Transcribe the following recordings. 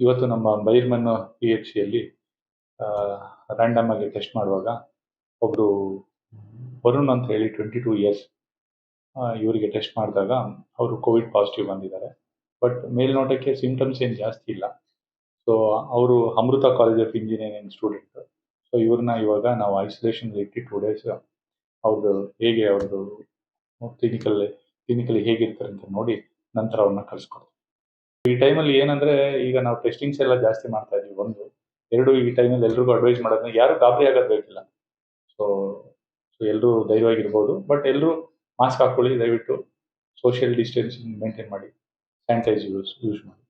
ಇವತ್ತು ನಮ್ಮ ಬೈರ್ಮನ್ ಪಿ ಎಚ್ ಸಿಯಲ್ಲಿ ರ್ಯಾಂಡಮ್ ಆಗಿ ಟೆಸ್ಟ್ ಮಾಡುವಾಗ ಒಬ್ರು ವರುಣ್ ಅಂತ ಹೇಳಿ ಟ್ವೆಂಟಿ ಟೂ ಇಯರ್ಸ್ ಇವರಿಗೆ ಟೆಸ್ಟ್ ಮಾಡಿದಾಗ ಅವರು ಕೋವಿಡ್ ಪಾಸಿಟಿವ್ ಬಂದಿದ್ದಾರೆ. ಬಟ್ ಮೇಲ್ನೋಟಕ್ಕೆ ಸಿಂಪ್ಟಮ್ಸ್ ಏನು ಜಾಸ್ತಿ ಇಲ್ಲ. ಸೊ ಅವರು Amrita college of engineering student so ಇವ್ರನ್ನ ಇವಾಗ ನಾವು ಐಸೋಲೇಷನ್ ಇಟ್ಟು ಟೂ ಡೇಸ್ ಅವ್ರದ್ದು ಹೇಗೆ ಅವ್ರದ್ದು ಕ್ಲಿನಿಕಲ್ ಕ್ಲಿನಿಕಲ್ಲಿ ಹೇಗಿರ್ತಾರೆ ಅಂತ ನೋಡಿ ನಂತರ ಅವ್ರನ್ನ ಕಳಿಸ್ಕೊಡ್ತೀವಿ ಈ ಟೈಮಲ್ಲಿ ಏನಂದ್ರೆ, ಈಗ ನಾವು ಟೆಸ್ಟಿಂಗ್ಸ್ ಎಲ್ಲ ಜಾಸ್ತಿ ಮಾಡ್ತಾ ಇದೀವಿ ಒಂದು ಎರಡು ಈ ಟೈಮಲ್ಲಿ ಎಲ್ರಿಗೂ ಅಡ್ವೈಸ್ ಮಾಡೋದನ್ನ ಯಾರು ಗಾಬರಿ ಆಗೋದು ಬೇಕಿಲ್ಲ. ಸೊ ಸೊ ಎಲ್ಲರೂ ಧೈರ್ಯವಾಗಿರ್ಬೋದು. ಬಟ್ ಎಲ್ಲರೂ ಮಾಸ್ಕ್ ಹಾಕೊಳ್ಳಿ ದಯವಿಟ್ಟು ಸೋಷಿಯಲ್ ಡಿಸ್ಟೆನ್ಸಿಂಗ್ ಮೇಂಟೈನ್ ಮಾಡಿ ಸ್ಯಾನಿಟೈಸ್ ಯೂಸ್ ಯೂಸ್ ಮಾಡಿ.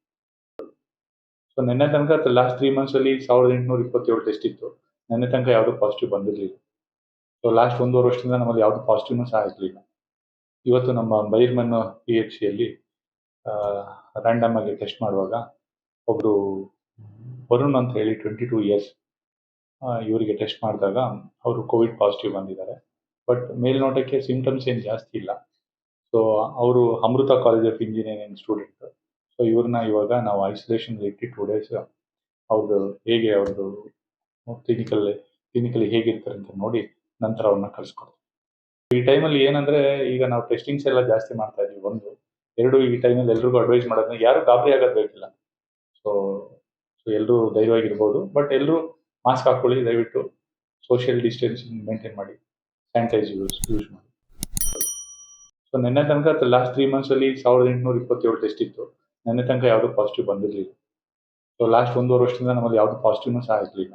ಸೊ ನಿನ್ನೆ ತನಕ ಲಾಸ್ಟ್ ತ್ರೀ ಮಂತ್ಸಲ್ಲಿ ಸಾವಿರದ ಎಂಟುನೂರ ಇಪ್ಪತ್ತೇಳು ಟೆಸ್ಟ್ ಇತ್ತು. ನಿನ್ನೆ ತನಕ ಯಾವುದೂ ಪಾಸಿಟಿವ್ ಬಂದಿರಲಿಲ್ಲ. ಸೊ ಲಾಸ್ಟ್ ಒಂದೂವರೆ ವರ್ಷದಿಂದ ನಮ್ಮಲ್ಲಿ ಯಾವುದು ಪಾಸಿಟಿವ್ನೂ ಸಹ ಇರಲಿಲ್ಲ ಇವತ್ತು ನಮ್ಮ ಬೈರ್ಮನ್ ಪಿ ಎಚ್ ಸಿಯಲ್ಲಿ ರ್ಯಾಂಡಮ್ ಆಗಿ ಟೆಸ್ಟ್ ಮಾಡುವಾಗ ಒಬ್ರು ವರುಣ್ ಅಂತ ಹೇಳಿ ಟ್ವೆಂಟಿ ಟೂ ಇಯರ್ಸ್ ಇವರಿಗೆ ಟೆಸ್ಟ್ ಮಾಡಿದಾಗ ಅವರು ಕೋವಿಡ್ ಪಾಸಿಟಿವ್ ಬಂದಿದ್ದಾರೆ. ಬಟ್ ಮೇಲ್ನೋಟಕ್ಕೆ ಸಿಂಪ್ಟಮ್ಸ್ ಏನು ಜಾಸ್ತಿ ಇಲ್ಲ. ಸೊ ಅವರು Amrita college of engineering student so ಇವ್ರನ್ನ ಇವಾಗ ನಾವು ಐಸೋಲೇಷನ್ ಇಟ್ಟು ಟೂ ಡೇಸ್ ಅವ್ರದ್ದು ಹೇಗೆ ಅವ್ರದ್ದು ಕ್ಲಿನಿಕಲ್ ಕ್ಲಿನಿಕಲ್ಲಿ ಹೇಗಿರ್ತಾರೆ ಅಂತ ನೋಡಿ ನಂತರ ಅವ್ರನ್ನ ಕಳಿಸ್ಕೊಡ್ತೀವಿ ಈ ಟೈಮಲ್ಲಿ ಏನಂದ್ರೆ ಈಗ ನಾವು ಟೆಸ್ಟಿಂಗ್ಸ್ ಎಲ್ಲ ಜಾಸ್ತಿ ಮಾಡ್ತಾ ಇದೀವಿ ಒಂದು. ಎರಡು ಈ ಟೈಮಲ್ಲಿ ಎಲ್ರಿಗೂ ಅಡ್ವೈಸ್ ಮಾಡೋದ್ರೆ ಯಾರು ಗಾಬರಿ ಆಗೋದು ಬೇಕಿಲ್ಲ. ಸೊ ಸೊ ಎಲ್ಲರೂ ಧೈರ್ಯವಾಗಿರ್ಬೋದು. ಬಟ್ ಎಲ್ಲರೂ ಮಾಸ್ಕ್ ಹಾಕೊಳ್ಳಿ, ದಯವಿಟ್ಟು ಸೋಷಿಯಲ್ ಡಿಸ್ಟೆನ್ಸಿಂಗ್ ಮೇಂಟೈನ್ ಮಾಡಿ ಸ್ಯಾನಿಟೈಸ್ ಯೂಸ್ ಯೂಸ್ ಮಾಡಿ. ಸೊ ನಿನ್ನೆ ತನಕ ಲಾಸ್ಟ್ ತ್ರೀ ಮಂತ್ಸಲ್ಲಿ ಸಾವಿರದ ಎಂಟುನೂರ ಇಪ್ಪತ್ತೇಳು ಟೆಸ್ಟ್ ಇತ್ತು. ನಿನ್ನೆ ತನಕ ಯಾವುದು ಪಾಸಿಟಿವ್ ಬಂದಿರಲಿಲ್ಲ. ಸೊ ಲಾಸ್ಟ್ ಒಂದೂವರೆ ವರ್ಷದಿಂದ ನಮ್ಮಲ್ಲಿ ಯಾವುದು ಪಾಸಿಟಿವ್ನೂ ಸಹ ಇರಲಿಲ್ಲ